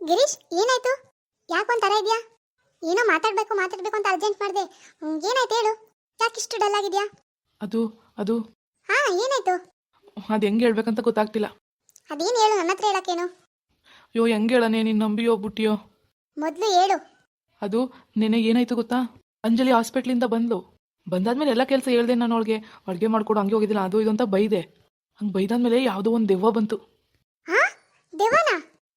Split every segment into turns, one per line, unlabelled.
ಗಿರೀಶ್ ಏನಾಯ್ತು? ಯಾಕೆ ತರ ಇದೆಯಾ? ಏನೋ ಮಾತಾಡ್ಬೇಕು ಮಾತಾಡ್ಬೇಕು ಅಂತ ಅರ್ಜೆಂಟ್ ಮಾಡಿದೆ. ಏನಾಯ್ತು ಹೇಳು? ಯಾಕೆ ಇಷ್ಟು ಡಲ್ ಆಗಿದ್ಯಾ?
ಅದು ಅದು.
ಹಾ ಏನಾಯ್ತು?
ಅದು ಹೆಂಗೆ ಹೇಳ್ಬೇಕಂತ ಗೊತ್ತಾಗ್ತಿಲ್ಲ.
ಅದೇನು ಹೇಳು ನನ್ನ ಹತ್ರ ಹೇಳಕ್ಕೇನು?
ಅಯ್ಯೋ ಹೆಂಗೆ ಹೇಳನೆ ನೀನು ನಂಬಿಯೋ ಬುಟ್ಟಿಯೋ?
ಮೊದಲು ಹೇಳು.
ಅದು ನೆನೆ ಏನಾಯ್ತು ಗೊತ್ತಾ? ಅಂಜಲಿ ಹಾಸ್ಪಿಟ್ಲಿಂದ ಬಂದ್ಲು. ಬಂದಾದ್ಮೇಲೆ ಎಲ್ಲ ಕೆಲಸ ಹೇಳ್ದೆ ನಾನು ಅವಳಿಗೆ. ಅಡುಗೆ ಮಾಡ್ಕೊಡು ಹಂಗೆ ಹೋಗಿದ್ದಿಲ್ಲ ಅದು ಇದು ಅಂತ ಬೈದೆ. ಹಂಗೆ ಬೈದಾದ್ಮೇಲೆ ಯಾವುದೋ ಒಂದು ದೆವ್ವ ಬಂತು.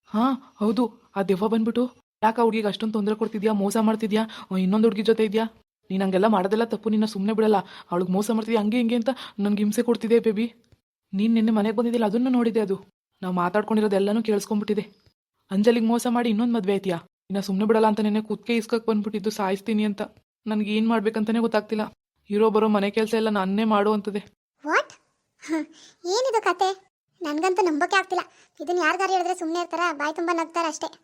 ಹಾಂ,
ಹೌದು. ಆ ದೆವ್ವ ಬಂದ್ಬಿಟ್ಟು ಯಾಕೆ ಹುಡುಗಿಗೆ ಅಷ್ಟೊಂದು ತೊಂದರೆ ಕೊಡ್ತಿದ್ಯಾ? ಮೋಸ ಮಾಡ್ತಿದ್ಯಾ? ಇನ್ನೊಂದು ಹುಡುಗಿ ಜೊತೆ ಇದೆಯಾ? ನೀನು ಹಂಗೆಲ್ಲ ಮಾಡೋದೆಲ್ಲ ತಪ್ಪು. ನಿನ್ನ ಸುಮ್ಮನೆ ಬಿಡಲ್ಲ. ಅವಳಿಗೆ ಮೋಸ ಮಾಡ್ತಿದ್ಯಾ? ಹಂಗೆ ಹಿಂಗೆ ಅಂತ ನನಗೆ ಹಿಂಸೆ ಕೊಡ್ತಿದೆ ಬೇಬಿ. ನೀನು ನಿನ್ನೆ ಮನೆಗೆ ಬಂದಿದ್ದಿಲ್ಲ, ಅದನ್ನು ನೋಡಿದೆ ಅದು. ನಾವು ಮಾತಾಡ್ಕೊಂಡಿರೋದೆಲ್ಲನೂ ಕೇಳಿಸ್ಕೊಂಡ್ಬಿಟ್ಟಿದೆ. ಅಂಜಲಿಗೆ ಮೋಸ ಮಾಡಿ ಇನ್ನೊಂದು ಮದುವೆ ಐತಿಯಾ ಇನ್ನು ಸುಮ್ಮನೆ ಬಿಡಲ್ಲ ಅಂತ ನಿನ್ನೆ ಕೂತ್ಕೆ ಇಸ್ಕಕ್ಕೆ ಬಂದ್ಬಿಟ್ಟಿದ್ದು, ಸಾಯಿಸ್ತೀನಿ ಅಂತ. ನನಗೆ ಏನು ಮಾಡ್ಬೇಕಂತಾನೆ ಗೊತ್ತಾಗ್ತಿಲ್ಲ. ಇರೋ ಬರೋ ಮನೆ ಕೆಲಸ ಎಲ್ಲ ನಾನೇ
ಮಾಡುವಂಥದ್ದೇ ಏನಿದು ಕತೆ? ನನಗಂತೂ ನಂಬಕ್ಕೆ ಆಗ್ತಿಲ್ಲ. ಇದನ್ನ ಯಾರಿಗಾರು ಹೇಳಿದ್ರೆ ಸುಮ್ಮನೆ ಇರ್ತಾರ? ಬಾಯಿ ತುಂಬಾ ನಗ್ತಾರ ಅಷ್ಟೇ.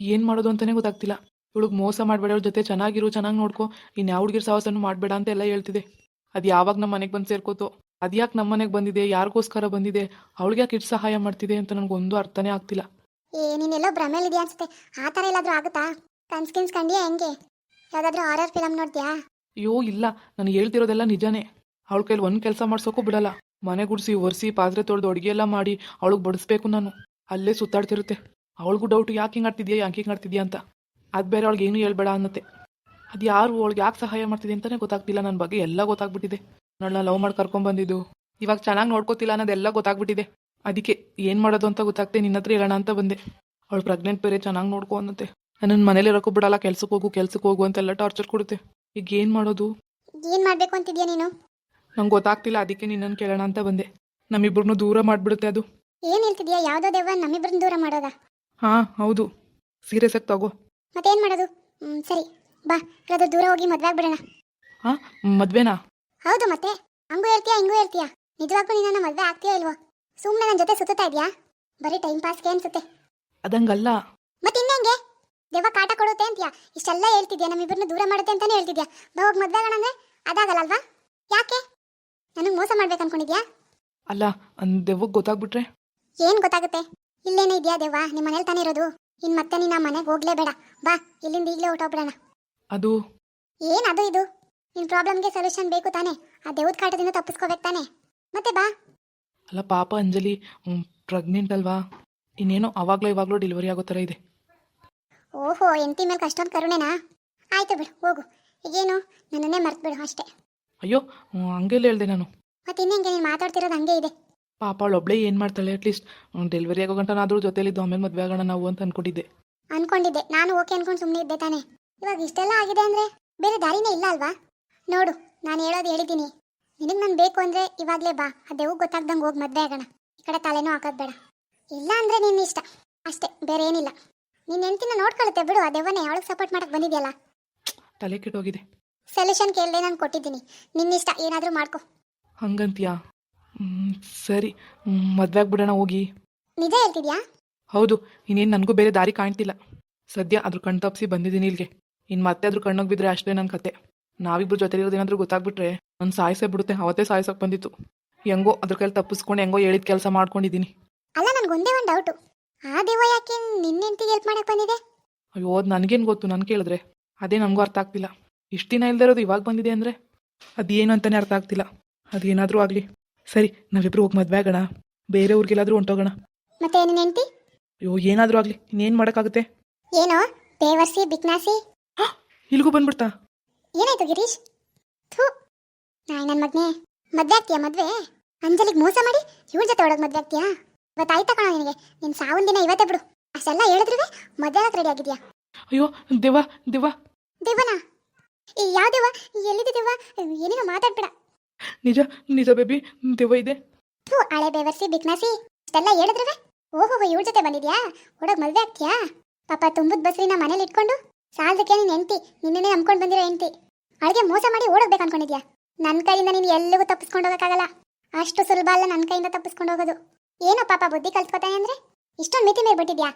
ಏನು ಮಾಡೋದು ಅಂತಾನೆ ಗೊತ್ತಾಗ್ತಿಲ್ಲ. ಇವಳಿಗೆ ಮೋಸ ಮಾಡಬೇಡ ಅವ್ರ ಜೊತೆ ಚೆನ್ನಾಗಿರು ಚೆನ್ನಾಗಿ ನೋಡ್ಕೊ. ಇನ್ನು ಯಾವ ಹುಡುಗಿರ್ ಸಾಹಸನೂ ಮಾಡಬೇಡ ಅಂತ ಎಲ್ಲ ಹೇಳ್ತಿದೆ. ಅದು ಯಾವಾಗ ನಮ್ಮ ಮನೆಗೆ ಬಂದು ಸೇರ್ಕೋತೋ. ಅದ್ಯಾಕೆ ನಮ್ಮ ಮನೆಗೆ ಬಂದಿದೆ? ಯಾರಿಗೋಸ್ಕರ ಬಂದಿದೆ? ಅವಳಿಗೆ ಯಾಕೆ ಇಷ್ಟು ಸಹಾಯ ಮಾಡ್ತಿದೆ ಅಂತ ನನಗೊಂದು ಅರ್ಥನೇ ಆಗ್ತಿಲ್ಲ.
ಏ ನೀನೆಲ್ಲೋ ಭ್ರಮೇಲಿದ್ಯಾ ಅನ್ಸುತ್ತೆ. ಆ ಥರ ಎಲ್ಲಾದರೂ ಆಗುತ್ತಾ? ಕನ್ಸ್ಕಿನ್ಸ್ ಕಂಡಿಯಾ ಕಂಡ್ಯಾ ಹೆಂಗೆ? ಯಾವುದಾದ್ರೂ ಆರ್ ಫಿಲಮ್ ನೋಡ್ತೀಯಾ?
ಅಯ್ಯೋ ಇಲ್ಲ. ನಾನು ಹೇಳ್ತಿರೋದೆಲ್ಲ ನಿಜಾನೇ. ಅವಳ ಕೈಲಿ ಒಂದು ಕೆಲಸ ಮಾಡ್ಸೋಕ್ಕೂ ಬಿಡಲ್ಲ. ಮನೆ ಗುಡಿಸಿ, ಒರೆಸಿ, ಪಾತ್ರೆ ತೊಳೆದು ಅಡುಗೆ ಎಲ್ಲ ಮಾಡಿ ಅವಳಿಗೆ ಬಡಿಸ್ಬೇಕು ನಾನು. ಅಲ್ಲೇ ಸುತ್ತಾಡ್ತಿರುತ್ತೆ. ಅವಳಿಗೂ ಡೌಟ್ ಯಾಕೆ ಹಿಂಗೆ ಆಡ್ತಿದ್ಯಾ, ಯಾಕೆ ಹಿಂಗೆ ಆಡ್ತಿದ್ಯಾ ಅಂತ. ಅದು ಬೇರೆ ಅವಳಿಗೆ ಏನೂ ಹೇಳ್ಬೇಡ ಅನ್ನತ್ತೆ. ಅದು ಯಾರು ಅವಳಿಗೆ ಯಾಕೆ ಸಹಾಯ ಮಾಡ್ತಿದೆ ಅಂತಲೇ ಗೊತ್ತಾಗ್ತಿಲ್ಲ ನನ್ನ ಬಗ್ಗೆ, ಎಲ್ಲ ಗೊತ್ತಾಗ್ಬಿಟ್ಟಿದೆ. ನನ್ನ ಲವ್ ಮಾಡಿ ಕರ್ಕೊಂಡ್ಬಂದಿದ್ದು ಇವಾಗ ಚೆನ್ನಾಗಿ ನೋಡ್ಕೋತಿಲ್ಲ ಅನ್ನೋದೆಲ್ಲ ಗೊತ್ತಾಗ್ಬಿಟ್ಟಿದೆ. ಅದಕ್ಕೆ ಏನು ಮಾಡೋದು ಅಂತ ಗೊತ್ತಾಗ್ತೆ, ನಿನ್ನ ಹತ್ರ ಹೇಳೋಣ ಅಂತ ಬಂದೆ. ಅವಳು ಪ್ರೆಗ್ನೆಂಟ್ ಬೇರೆ, ಚೆನ್ನಾಗಿ ನೋಡ್ಕೊ ಅನ್ನತ್ತೆ. ನನ್ನ ಮನೇಲಿ ಇರೋಕ್ಕೂ ಬಿಡಲ್ಲ ಕೆಲ್ಸಕ್ಕೆ ಹೋಗು ಕೆಲ್ಸಕ್ಕೆ ಹೋಗು ಅಂತೆಲ್ಲ ಟಾರ್ಚರ್ ಕೊಡುತ್ತೆ. ಈಗ ಏನು ಮಾಡೋದು?
ಏನು ಮಾಡಬೇಕು ಅಂತಿದ್ಯಾ ನೀನು?
ನಂಗೆ ಗೊತ್ತಾಗ್ತಿಲ್ಲ ಅದಕ್ಕೆ ನಿನ್ನನ್ನು ಕೇಳೋಣ ಅಂತ ಬಂದೆ. ನಮ್ಮಿಬ್ಬರನ್ನು ದೂರ ಮಾಡಿಬಿಡುತ್ತೆ ಅದು.
ಏನ್ ಹೇಳ್ತಿದ್ಯಾ? ಯಾವ್ದೋ ದೇವ ನಮ್ಮಿಬ್ಬರನ್ನ ದೂರ ಮಾಡೋದಾ?
ಹಾಂ ಹೌದು. ಸೀರಿಯಸ್ ಆಗಿ ತಗೋ.
ಮತ್ತೇನ್ ಮಾಡೋದು? ಹ್ಮ್ ಸರಿ. ಬಾ ಇರೋದು ದೂರ ಹೋಗಿ ಮದ್ವೆ ಆಗ್ಬಿಡೋಣ.
ಹಾಂ ಮದ್ವೆನಾ?
ಹೌದು ಮತ್ತೆ. ಹಂಗೂ ಹೇಳ್ತೀಯಾ ಹಿಂಗೂ ಹೇಳ್ತೀಯಾ? ನಿಜವಾಗ್ಲೂ ನಿನ್ನ ನನ್ನ ಮದ್ವೆ ಆಗ್ತೀಯಾ ಇಲ್ವೋ? ಸುಮ್ಮನೆ ನನ್ನ ಜೊತೆ ಸುತ್ತಾ ಇದೆಯಾ? ಬರೀ ಟೈಮ್ ಪಾಸ್ಗೆ ಅನ್ಸುತ್ತೆ.
ಅದಂಗಲ್ಲ.
ಮತ್ತೆ ಇನ್ನೇಂಗೆ? ದೇವ ಕಾಟ ಕೊಡುತ್ತೆ ಅಂತೀಯಾ? ಇಷ್ಟೆಲ್ಲ ಹೇಳ್ತಿದ್ಯಾ? ನಮ್ಮಿಬ್ಬರನ್ನ ದೂರ ಮಾಡುತ್ತೆ ಅಂತಾನೆ ಹೇಳ್ತಿದ್ಯಾ? ಬಾ ಹೋಗಿ ಮದ್ವೆ ಆಗೋಣ ಅಂದ್ರೆ? ಅದಾಗಲ್ಲ ಅಲ್ವಾ? ಯಾಕೆ? ನನಗೆ ಮೋಸ ಮಾಡ್ಬೇಕು ಅನ್ಕೊಂಡಿದ್ಯಾ?
ಅಲ್ಲ ದೆವ್ವಕ್ಕೆ ಗೊತ್ತಾಗ್ಬಿಟ್ರೆ?
ಏನ್ ಗೊತ್ತಾಗುತ್ತೆ? ಇಲ್ಲೇನೇ ಇದೆಯಾ ದೇವ್ವ? ನಿಮ್ಮ ಮನೇಲಿ ತಾನೇ ಇರೋದು? ಇನ್ ಮತ್ತೆ ನೀನು ಮನೆಗೆ ಹೋಗ್ಲೇಬೇಡ. ಬಾ ಇಲ್ಲಿಂದ ಈಗಲೇ ಹೊಟ್ಟೋಗ್ಬಿಡೋಣ
ಅದು?
ಏನ್ ಅದು ಇದು? ನಿನ್ ಪ್ರಾಬ್ಲಮ್ಗೆ ಸೊಲ್ಯೂಷನ್ ಬೇಕು ತಾನೇ. ಆ ದೇವ್ದ ಕಾಟದಿಂದ ತಪ್ಪಿಸ್ಕೋಬೇಕು ತಾನೇ. ಮತ್ತೆ ಬಾ.
ಅಲ್ಲ ಪಾಪ ಅಂಜಲಿ ಪ್ರೆಗ್ನೆಂಟ್ ಅಲ್ವಾ? ಇನ್ನೇನೋ ಅವಾಗ್ಲೋ ಇವಾಗಲೋ ಡೆಲಿವರಿ ಆಗೋ ಥರ ಇದೆ.
ಓಹೋ ಎಂಟಿ ಮೇಲೆ ಕಷ್ಟೊಂದು ಕರುಣೆನಾ? ಆಯ್ತು ಬಿಡು ಹೋಗು. ಈಗೇನು? ನನ್ನನ್ನೇ ಮರ್ತು ಬಿಡು ಅಷ್ಟೇ.
ಅಯ್ಯೋ ಹಂಗೆಲ್ಲ ಹೇಳ್ದೆ ನಾನು.
ಮತ್ತೆ ಇನ್ನೇಂಗೆ ನೀನು ಮಾತಾಡ್ತಿರೋದು ಹಂಗೆ ಇದೆ.
ಪಾಪ ಅವಳೊಬ್ಳೆ ಏನು ಮಾಡ್ತಾಳೆ ಅಟ್ಲೀಸ್ಟ್ ಡೆಲಿವರಿ ಆಗೋ ಜೊತೆಲಿ ಜೊತೆಲಿದ್ದು ಆಮೇಲೆ ಮದುವೆ ಆಗೋಣ ನಾವು ಅಂತ ಅನ್ಕೊಂಡಿದ್ದೆ.
ಅನ್ಕೊಂಡಿದ್ದೆ ನಾನು ಓಕೆ ಅನ್ಕೊಂಡು ಸುಮ್ಮನೆ ಇದ್ದೆ ತಾನೆ. ಇವಾಗ ಇಷ್ಟೆಲ್ಲ ಆಗಿದೆ ಅಂದ್ರೆ ಬೇರೆ ದಾರಿನೇ ಇಲ್ಲ ಅಲ್ವಾ? ನೋಡು ನಾನು ಹೇಳೋದು ಹೇಳಿದ್ದೀನಿ. ನಿನಗೆ ನಾನು ಬೇಕು ಅಂದ್ರೆ ಇವಾಗಲೇ ಬಾ ಆ ದೇವ್ಗೆ ಗೊತ್ತಾಗ್ದಂಗೆ ಹೋಗಿ ಮದ್ವೆ ಆಗೋಣ. ಈ ಕಡೆ ತಲೆನೂ ಹಾಕೋದು ಬೇಡ. ಇಲ್ಲ ಅಂದ್ರೆ ನಿನ್ನ ಇಷ್ಟ. ಅಷ್ಟೇ ಬೇರೆ ಏನಿಲ್ಲ. ನಿನ್ನ ಹೆಂಡ್ತಿನ ನೋಡ್ಕೊಳುತ್ತೆ ಬಿಡು ಆ ದೆವ್ವನೇ ಅವಳಿಗೆ ಸಪೋರ್ಟ್ ಮಾಡಕ್ ಬಂದಿದ್ಯಲ್ಲ.
ತಲೆ ಕೆಟ್ಟೋಗಿದೆ.
ಸೊಲ್ಯೂಷನ್ ಕೇಳದೆ ನಾನು ಕೊಟ್ಟಿದ್ದೀನಿ. ನಿನ್ನಿಷ್ಟ ಏನಾದರೂ ಮಾಡ್ಕೊ.
ಹಂಗಂತೀಯಾ? ಹ್ಮ್, ಸರಿ. ಮದುವೆ ಆಗ್ಬಿಡೋಣ ಹೋಗಿ.
ನಿಜ ಹೇಳ್ತಿದ್ಯಾ?
ಹೌದು ಇನ್ನೇನು ನನಗೂ ಬೇರೆ ದಾರಿ ಕಾಣ್ತಿಲ್ಲ. ಸದ್ಯ ಅದ್ರ ಕಣ್ ತಪ್ಪಿಸಿ ಬಂದಿದ್ದೀನಿ ಇಲ್ಲಿಗೆ ಇನ್ನು ಮತ್ತೆ ಅದ್ರ ಕಣ್ಣಿಗೆ ಬಿದ್ರೆ ಅಷ್ಟೇ ನನ್ನ ಕತೆ. ನಾವಿಬ್ರು ಜೊತೆ ಇರೋದೇನಾದ್ರೂ ಗೊತ್ತಾಗ್ಬಿಟ್ರೆ ನಾನು ಸಾಯಿಸೇ ಬಿಡುತ್ತೆ ಅವತ್ತೇ ಸಾಯಿಸೋಕೆ ಬಂದಿತ್ತು. ಹೆಂಗೋ ಅದ್ರ ಕೈಲಿ ತಪ್ಪಿಸ್ಕೊಂಡು ಹೆಂಗೋ ಹೇಳಿದ ಕೆಲಸ ಮಾಡ್ಕೊಂಡಿದ್ದೀನಿ
ಅಲ್ಲ ನನಗೊಂದೇ ಒಂದು ಡೌಟು ಆ ದೇವ ಯಾಕೆ ನಿನ್ನ ಹೆಂಡ್ತಿಗೆ ಹೆಲ್ಪ್ ಮಾಡಕ್ಕೆ ಬಂದಿದೆ?
ಅಯ್ಯೋ ಅದು ನನಗೇನು ಗೊತ್ತು ನಾನು ಕೇಳಿದ್ರೆ. ಅದೇ ನನಗೂ ಅರ್ಥ ಆಗ್ತಿಲ್ಲ. ಇಷ್ಟು ದಿನ ಇಲ್ದಿರೋದು ಇವಾಗ ಬಂದಿದೆ ಅಂದರೆ ಅದೇನು ಅಂತಲೇ ಅರ್ಥ ಆಗ್ತಿಲ್ಲ. ಅದೇನಾದರೂ ಆಗಲಿ. ಸರಿ ನಾವಿಬ್ರು ಹೋಗಿ ಮದುವೆ ಆಗೋಣ. ಬೇರೆ ಊರಿಗೆಲ್ಲಾದರೂ ಹೊಂಟೋಗೋಣ.
ಮತ್ತೆ ನಿನ್ನ ಹೆಂಡ್ತಿ?
ಅಯ್ಯೋ ಏನಾದರೂ ಆಗಲಿ. ಇನ್ನೇನು ಮಾಡೋಕ್ಕಾಗುತ್ತೆ?
ಏನೋ? ಬೇವರ್ಸಿ ಬಿಕ್ನಾಸಿ
ಇಲ್ಲಿಗೂ ಬಂದ್ಬಿಡ್ತಾ?
ಏನಾಯ್ತು ಗಿರೀಶ್? ಥೂ. ನಾಯಿ ನನ್ನ ಮಗ್ನೆ. ಮದ್ವೆ ಆಗ್ತೀಯಾ ಮದ್ವೆ? ಅಂಜಲಿಗೆ ಮೋಸ ಮಾಡಿ ಇವ್ರ ಜೊತೆ ಒಳಗೆ ಮದ್ವೆ ಆಗ್ತೀಯಾ? ಇವತ್ತಾಯ್ತಾ ಕಣ ನಿನಗೆ? ನಿನ್ನ ಸಾವಿನ ದಿನ ಇವತ್ತೇ ಬಿಡು. ಅಷ್ಟೆಲ್ಲ ಹೇಳಿದ್ರೆ ಮದ್ವೆ ಆಗಕ್ಕೆ ರೆಡಿ ಆಗಿದ್ಯಾ?
ಅಯ್ಯೋ ದೇವ ದೇವ.
ದೇವನ? ಈ ಯಾವ ದೇವ ಎಲ್ಲಿದೆ ದೇವ ಏನೇನೋ ಮಾತಾಡ್ಬೇಡ.
ನಿಜ ನಿಜ ಬೇಬಿ ದೇವ ಇದೆ.
ಥೂ ಹಳೆ ಬೇವರ್ಸಿ ಬಿಕ್ನಾಸಿ ಅಷ್ಟೆಲ್ಲ ಹೇಳಿದ್ರು ಓಹೋ ಇವ್ರ ಜೊತೆ ಬಂದಿದ್ಯಾ? ಹುಡುಗ ಮದ್ವೆ ಆಗ್ತೀಯಾ? ಪಾಪ ತುಂಬುದ್ ಬಸ್ರಿನ ಮನೇಲಿ ಇಟ್ಕೊಂಡು ಸಾಲದಕ್ಕೆ ನೀನ್ ಹೆಂಡ್ತಿ ನಿನ್ನೇ ನಂಬ್ಕೊಂಡು ಬಂದಿರೋ ಹೆಂಡ್ತಿ ಅಳಿಗೆ ಮೋಸ ಮಾಡಿ ಓಡೋಗ್ಬೇಕು ಅನ್ಕೊಂಡಿದ್ಯಾ? ನನ್ನ ಕೈಯಿಂದ ನೀನು ಎಲ್ಲಿಗೂ ತಪ್ಪಿಸ್ಕೊಂಡು ಹೋಗೋಕ್ಕಾಗಲ್ಲ. ಅಷ್ಟು ಸುಲಭ ಅಲ್ಲ ನನ್ನ ಕೈಯಿಂದ ತಪ್ಪಿಸ್ಕೊಂಡು ಹೋಗೋದು. ಏನೋ ಪಾಪ ಬುದ್ಧಿ ಕಲ್ತ್ಕೊತಾನೆ ಅಂದ್ರೆ? ಇಷ್ಟೊಂದು ಮಿತಿ ಮೇಲೆ ಬಿಟ್ಟಿದ್ಯಾ?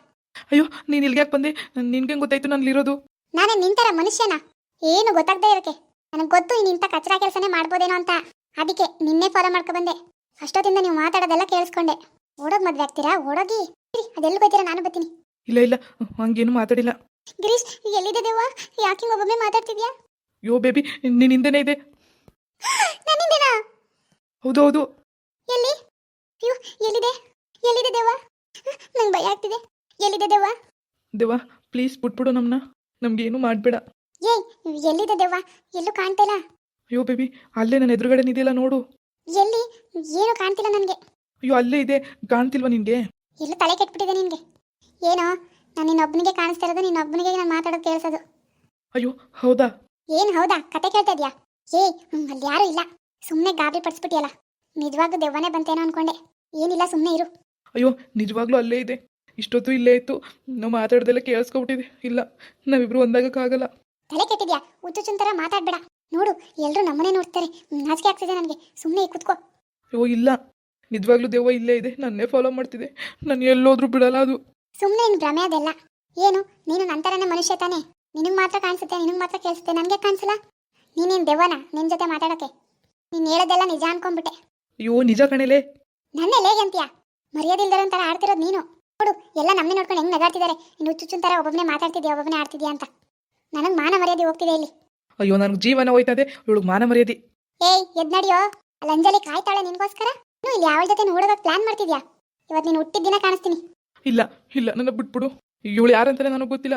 ಅಯ್ಯೋ ನೀನು ಇಲ್ಲಿಗೆ ಬಂದೆ? ನಿನ್ಗೆ ಗೊತ್ತಾಯ್ತು ನಾನು ಇರೋದು
ನಾನೇ ನಿಂತರ ಮನುಷ್ಯನ? ಏನು ಗೊತ್ತಾಗ್ತಾ ಇರಕ್ಕೆ ನನಗೆ ಗೊತ್ತು ಇನ್ನು ಇಂಥ ಕಚರಾ ಕೆಲಸನೇ ಮಾಡ್ಬೋದೇನೋ ಅಂತ. ಅದಕ್ಕೆ ನಿನ್ನೆ ಫಾಲೋ ಮಾಡ್ಕೊ ಬಂದೆ. ಅಷ್ಟೊತ್ತಿಂದ ನೀವು ಮಾತಾಡೋದೆಲ್ಲ ಕೇಳಿಸ್ಕೊಂಡೆ. ಓಡೋಗ್ ಮದ್ವೆ ಆಗ್ತೀರಾ? ಓಡೋಗಿ. ಅದೆಲ್ಲ ಹೋಗ್ತೀರಾ ನಾನು ಬರ್ತೀನಿ.
ಇಲ್ಲ ಇಲ್ಲ. ಹಂಗೇನು ಮಾತಾಡಿಲ್ಲ.
ಗಿರೀಶ್ ಎಲ್ಲಿದೆ ದೇವ ಯಾಕೆ ಒಬ್ಬೊಮ್ಮೆ ಮಾತಾಡ್ತಿದ್ಯಾ?
ಯೋ ಬೇಬಿ ನಿನ್ನ ಹಿಂದೆನೇ ಇದೆ.
ನನ್ನಿಂದೇನಾ
ಹೌದು ಹೌದು.
ಎಲ್ಲಿ? ಅಯ್ಯೋ ಎಲ್ಲಿದೆ? ಎಲ್ಲಿದೆ ದೇವ ನಂಗೆ ಭಯ ಆಗ್ತಿದೆ. ಎಲ್ಲಿದೆ ದೇವ
ದೇವ ಪ್ಲೀಸ್ ಬಿಟ್ಬಿಡು ನಮ್ಮನ್ನ ಏನು ಮಾಡಬೇಡ.
ಏಯ್ ಎಲ್ಲಿದೆ ದೇವ ಎಲ್ಲೂ ಕಾಣ್ತಿಲ್ಲ
ಅಯ್ಯೋ ಬೇಬಿ ಅಲ್ಲೇ ನನ್ನ ಎದುರುಗಡೆ ನಿದೆಯಲ್ಲ ನೋಡು.
ಎಲ್ಲಿ? ಏನು ಕಾಣ್ತಿಲ್ಲ ನನಗೆ.
ಅಯ್ಯೋ ಅಲ್ಲೇ ಇದೆ ಕಾಣ್ತಿಲ್ವಾ ನಿನಗೆ?
ಎಲ್ಲ ತಲೆ ಕೆಟ್ಬಿಟ್ಟಿದೆ ನಿನಗೆ. ಏನೋ ನಾನು ನಿನ್ನೊಬ್ಬನಿಗೆ ಕಾಣಿಸ್ತಾ ಇರೋದು ನಿನ್ನೊಬ್ಬನಿಗೆ ನಾನು ಮಾತಾಡೋದು ಕೇಳಿಸೋದು.
ಅಯ್ಯೋ ಹೌದಾ?
ಏನು ಹೌದಾ? ಕತೆ ಕೇಳ್ತಾ ಇದ್ಯಾ? ಏಯ್ ಹ್ಮ್, ಅಲ್ಲಿ ಯಾರೂ ಇಲ್ಲ. ಸುಮ್ಮನೆ ಗಾಬರಿ ಪಡಿಸ್ಬಿಟ್ಟಿಯಲ್ಲ. ನಿಜವಾಗ್ಲೂ ದೆವ್ವನೇ ಬಂತೇನೋ ಅನ್ಕೊಂಡೆ. ಏನಿಲ್ಲ ಸುಮ್ಮನೆ ಇರು.
ಅಯ್ಯೋ ನಿಜವಾಗ್ಲೂ ಅಲ್ಲೇ ಇದೆ. ಇಷ್ಟೊತ್ತು ಇಲ್ಲೇ ಇತ್ತು. ನಾವು ಮಾತಾಡ್ದೆಲ್ಲ ಕೇಳಿಸ್ಕೊಬಿಟ್ಟಿದೆ ಇಲ್ಲ ನಾವಿಬ್ರು ಒಂದಾಗಕ್ಕಾಗಲ್ಲ.
ತಲೆ ಕೆಟ್ಟಿದ್ಯಾ? ಹುಚ್ಚುಚ್ಚುನ್ ಥರ ಮಾತಾಡ್ಬೇಡ. ನೋಡು ಎಲ್ಲರೂ ನಮ್ಮನೆ ನೋಡ್ತಾರೆ. ನಾಚಿಕೆ ಆಗ್ತಿದೆ ನನಗೆ. ಸುಮ್ಮನೆ ಕುತ್ಕೋ.
ಅಯ್ಯೋ ಇಲ್ಲ. ನಿಜವಾಗ್ಲೂ ದೇವ ಇಲ್ಲೇ ಇದೆ. ನನ್ನೇ ಫಾಲೋ ಮಾಡ್ತಿದೆ. ನಾನು ಎಲ್ಲೋದ್ರೂ ಬಿಡಲ್ಲ ಅದು.
ಸುಮ್ಮನೆ ಏನು ಭ್ರಮೆ ಅದೆಲ್ಲ. ಏನು? ನೀನು ನಂತರನೇ ಮನುಷ್ಯ ತಾನೇ. ನಿನಗೆ ಮಾತ್ರ ಕಾಣಿಸುತ್ತೆ ನಿನಗೆ ಮಾತ್ರ ಕೇಳಿಸುತ್ತೆ. ನನಗೆ ಕಾಣಿಸಲ್ಲ? ನೀನೇನು ದೆವ್ವನ? ನಿನ್ನ ಜೊತೆ ಮಾತಾಡೋಕ್ಕೆ ನೀನು ಹೇಳೋದೆಲ್ಲ ನಿಜ ಅನ್ಕೊಂಡ್ಬಿಟ್ಟೆ.
ಅಯ್ಯೋ ನಿಜ ಕಣೇಲೆ.
ನನ್ನ ಲೇಗೆ ಅಂತೀಯ? ಮರ್ಯಾದಿಲ್ದರ ಒಂಥರ ಆಡ್ತಿರೋದು ನೀನು. ನೋಡು ಎಲ್ಲ ನಮ್ಮನೆ ನೋಡ್ಕೊಂಡು ಹೆಂಗೆ ನಗಾಡ್ತಿದ್ದಾರೆ? ಇನ್ನು ಹುಚ್ಚುಚ್ಚುನ್ ಥರ ಒಬ್ಬೊಬ್ಬನೇ ಮಾತಾಡ್ತಿದ್ಯಾ ಒಬ್ಬೊಬ್ಬನೇ ಆಡ್ತಿದ್ಯಾ ಅಂತ. ನನಗೆ ಮಾನ ಮರ್ಯಾದೆ ಹೋಗ್ತಿದೆ ಇಲ್ಲಿ.
ಅಯ್ಯೋ ನನಗೆ ಜೀವನ ಹೋಯ್ತದೆ. ಇವಳಿಗೆ ಮಾನ ಮರ್ಯಾದೆ.
ಏಯ್ ಎದ್ ನಡಿಯೋ? ಅಲ್ಲಿ ಅಂಜಲಿ ಕಾಯ್ತಾಳೆ ನಿನ್ಗೋಸ್ಕರ? ನೀನು ಇಲ್ಲಿ ಯಾವಳ ಜೊತೆ ನೋಡೋದಕ್ಕೆ ಪ್ಲಾನ್ ಮಾಡ್ತಿದ್ಯಾ? ಇವತ್ತು ನೀನು ಹುಟ್ಟಿದ ದಿನ ಕಾಣಿಸ್ತೀನಿ.
ಇಲ್ಲ ಇಲ್ಲ ನನ್ನ ಬಿಟ್ಬಿಡು. ಇವಳು ಯಾರಂತಾನೆ ನನಗೆ ಗೊತ್ತಿಲ್ಲ.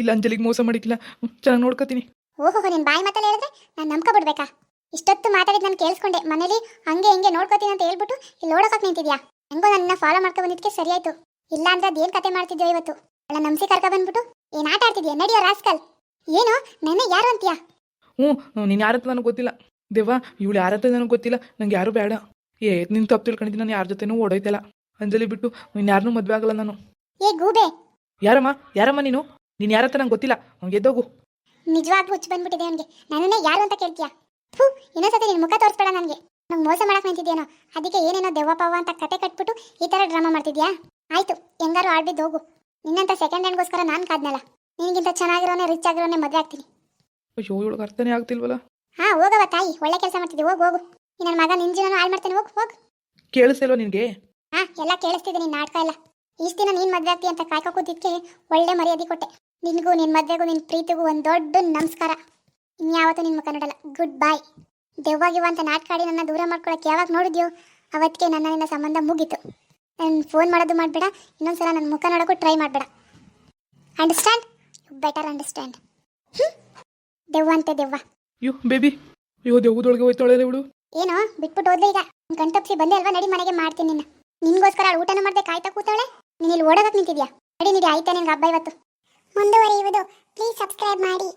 ಇಲ್ಲ ಅಂಜಲಿಗೆ ಮೋಸ ಮಾಡಿಕ್ಕಿಲ್ಲ ಚೆನ್ನಾಗಿ ನೋಡ್ಕೋತೀನಿ.
ಓಹೋ ನಿನ್ ಬಾಯಿ ಮಾತಲ್ಲಿ ಹೇಳಿದ್ರೆ ನಾನು ನಂಬ್ಕೊಬಿಡ್ಬೇಕಾ? ಇಷ್ಟೊತ್ತು ಮಾತಾಡಿದ್ ನಾನು ಕೇಳಿಸ್ಕೊಂಡೆ. ಮನೇಲಿ ಹಂಗೆ ಹಿಂಗೆ ನೋಡ್ಕೋತೀನಿ ಅಂತ ಹೇಳ್ಬಿಟ್ಟು ಇಲ್ಲಿ ನೋಡೋಕಕ್ ನಿಂತಿದ್ಯಾ? ಹೆಂಗೋ ನನ್ನ ಫಾಲೋ ಮಾಡ್ಕೊ ಬಂದಿದ್ದಕ್ಕೆ ಸರಿಯಾಯ್ತು. ಆಯ್ತು ಇಲ್ಲ ಅಂದ್ರೆ ಅದೇನ್ ಕತೆ ಮಾಡ್ತಿದ್ಯೋ ಇವತ್ತು? ಅಲ್ಲ ನಮ್ಸಿ ಕರ್ಕ ಬಂದ್ಬಿಟ್ಟು? ಏನ್ ಆಟ ಆಡ್ತಿದ್ಯಾ? ನಡಿಯೋ ರಾಸ್ಕಲ್. ಏನು? ನನ್ನ ಯಾರು ಅಂತೀಯ?
ಹ್ಞೂ ನೀನು ಯಾರಂತ ನನಗೆ ಗೊತ್ತಿಲ್ಲ. ದೇವ ಇವಳು ಯಾರಂತ ನನಗೆ ಗೊತ್ತಿಲ್ಲ. ನಂಗೆ ಯಾರು ಬೇಡ. ಏ ನಿನ್ ತಪ್ಪು ತಿಳ್ಕೊಂಡಿದ್ದೀನಿ ನಾನು ಯಾರ ಜೊತೆನೂ ಓಡೋಯ್ತಲ್ಲ. ಅಂಜಲಿ ಬಿಟ್ಟು ನೀನು ಯಾರನ್ನೂ ಮದುವೆ ಆಗಲ್ಲ ನಾನು.
ಏ ಗೂಬೆ!
ಯಾರಮ್ಮ? ಯಾರಮ್ಮ ನೀನು? ನೀನು ಯಾರಂತ ನಂಗೆ ಗೊತ್ತಿಲ್ಲ. ಅವ್ನಿಗೆ ಎದ್ದೋಗು.
ನಿಜವಾಗ್ಲೂ ಹುಚ್ಚು ಬಂದ್ಬಿಟ್ಟಿದೆ ಅವನಿಗೆ ನನ್ನನ್ನೇ ಯಾರು ಅಂತ ಕೇಳ್ತೀಯ? ಥೂ ಇನ್ನೊಂದ್ಸತಿ ನಿನ್ ಮುಖ ತೋರಿಸ್ಬೇಡ ನನಗೆ. ನಂಗೆ ಮೋಸ ಮಾಡಕ್ ನಿಂತಿದ್ಯೇನೋ? ಅದಕ್ಕೆ ಏನೇನೋ ದೆವ್ವ ಪವ್ವ ಅಂತ ಕತೆ ಕಟ್ಬಿಟ್ಟು ಈ ಥರ ಡ್ರಾಮಾ ಮಾಡ್ತಿದ್ಯಾ? ಆಯ್ತು ಹೆಂಗಾರು ಆಡ್ಬಿದ್ದು ಹೋಗು ನಿನ್ನಂತ ಸೆಕೆಂಡ್ ಹ್ಯಾಂಡ್ಗೋಸ್ಕರ ನಾನು ಕಾದ್ನಲ್ಲ. ನಿನಗಿಂತ ಚೆನ್ನಾಗಿರೋನೆ ರಿಚ್ ಆಗಿರೋನೆ ಮದುವೆ ಆಗ್ತೀನಿ.
ಅಯ್ಯೋ ಇವಳಿಗೆ ಅರ್ಥನೇ ಆಗ್ತಿಲ್ವಲ್ಲ?
ಹಾ ಹೋಗವ ತಾಯಿ ಒಳ್ಳೆ ಕೆಲಸ ಮಾಡ್ತಿದ್ದೆ ಹೋಗು ಹೋಗು. ಈ ನನ್ನ ಮಗ ನಿನ್ ಜೀವನ ಹಾಳು ಮಾಡ್ತಾನೆ ಹೋಗು ಹೋಗು.
ಕೇಳಿಸ್ತಿಲ್ವ ನಿನಗೆ?
ಹಾ ಎಲ್ಲ ಕೇಳಿಸ್ತಿದೆ ನಿನ್ನ ನಾಟಕ ಇಲ್ಲ ಇಷ್ಟು ದಿನ ನೀನ್ ಮದುವೆ ಆಗ್ತಿ ಅಂತ ಕಾಯ್ಕೊ ಕೂತಿದ್ಕೆ ಒಳ್ಳೆ ಮರ್ಯಾದೆ ಕೊಟ್ಟೆ. ನಿನಗೂ ನಿನ್ ಮದ್ವೆಗೂ ನಿನ್ ಪ್ರೀತಿಗೂ ಒಂದು ದೊಡ್ಡ ನಮಸ್ಕಾರ. ಇನ್ಯಾವತ್ತೂ ನಿನ್ ಮುಖ ನೋಡಲ್ಲ. ಗುಡ್ ಬಾಯ್ ದೆವ್ವಾಗಿವ ಅಂತ ನಾಟ್ಕಾಡಿ ನನ್ನ ದೂರ ಮಾಡ್ಕೊಳಕ್ಕೆ ಯಾವಾಗ ನೋಡಿದ್ಯೋ ಅವತ್ತಿಗೆ ನನ್ನ ನಿನ್ನ ಸಂಬಂಧ ಮುಗೀತು. ನಾನು ಫೋನ್ ಮಾಡೋದು ಮಾಡಬೇಡ ಇನ್ನೊಂದ್ಸಲ ನನ್ನ ಮುಖ ನೋಡೋಕ್ಕೂ ಟ್ರೈ ಮಾಡಬೇಡ. ಅಂಡರ್ಸ್ಟ್ಯಾಂಡ್ ಬೆಟರ್ ಅಂಡರ್ಸ್ಟ್ಯಾಂಡ್ ದೆವ್ವ ಅಂತ ದೆವ್ವ.
ಅಯ್ಯೋ ಬೇಬಿ. ಅಯ್ಯೋ ದೆವ್ವದೊಳಗೆ ಹೋಯ್ತಾಳೆ ಇವಳು.
ಏನೋ ಬಿಟ್ಬಿಟ್ಟು ಹೋದ್ಲೆ ಈಗ. ಗಂಟಪ್ಸಿ ಬಂದೆ ಅಲ್ವಾ ನಡಿ ಮನೆಗೆ ಮಾಡ್ತೀನಿ ನಿನ್ನ. ನಿನ್ಗೋಸ್ಕರ ಅವಳು ಊಟನ ಮಾಡ್ದೆ ಕಾಯ್ತಾ ಕೂತಾಳೆ. ನೀನು ಇಲ್ಲಿ ಓಡೋದಕ್ಕೆ ನಿಂತಿದ್ಯಾ? ನಡಿ ನಡಿ ಆಯ್ತಾ ನಿನ್ಗೆ ಹಬ್ಬ ಇವತ್ತು? ಮುಂದುವರಿಯುವುದು. ಪ್ಲೀಸ್ ಸಬ್ಸ್ಕ್ರೈಬ್ ಮಾಡಿ.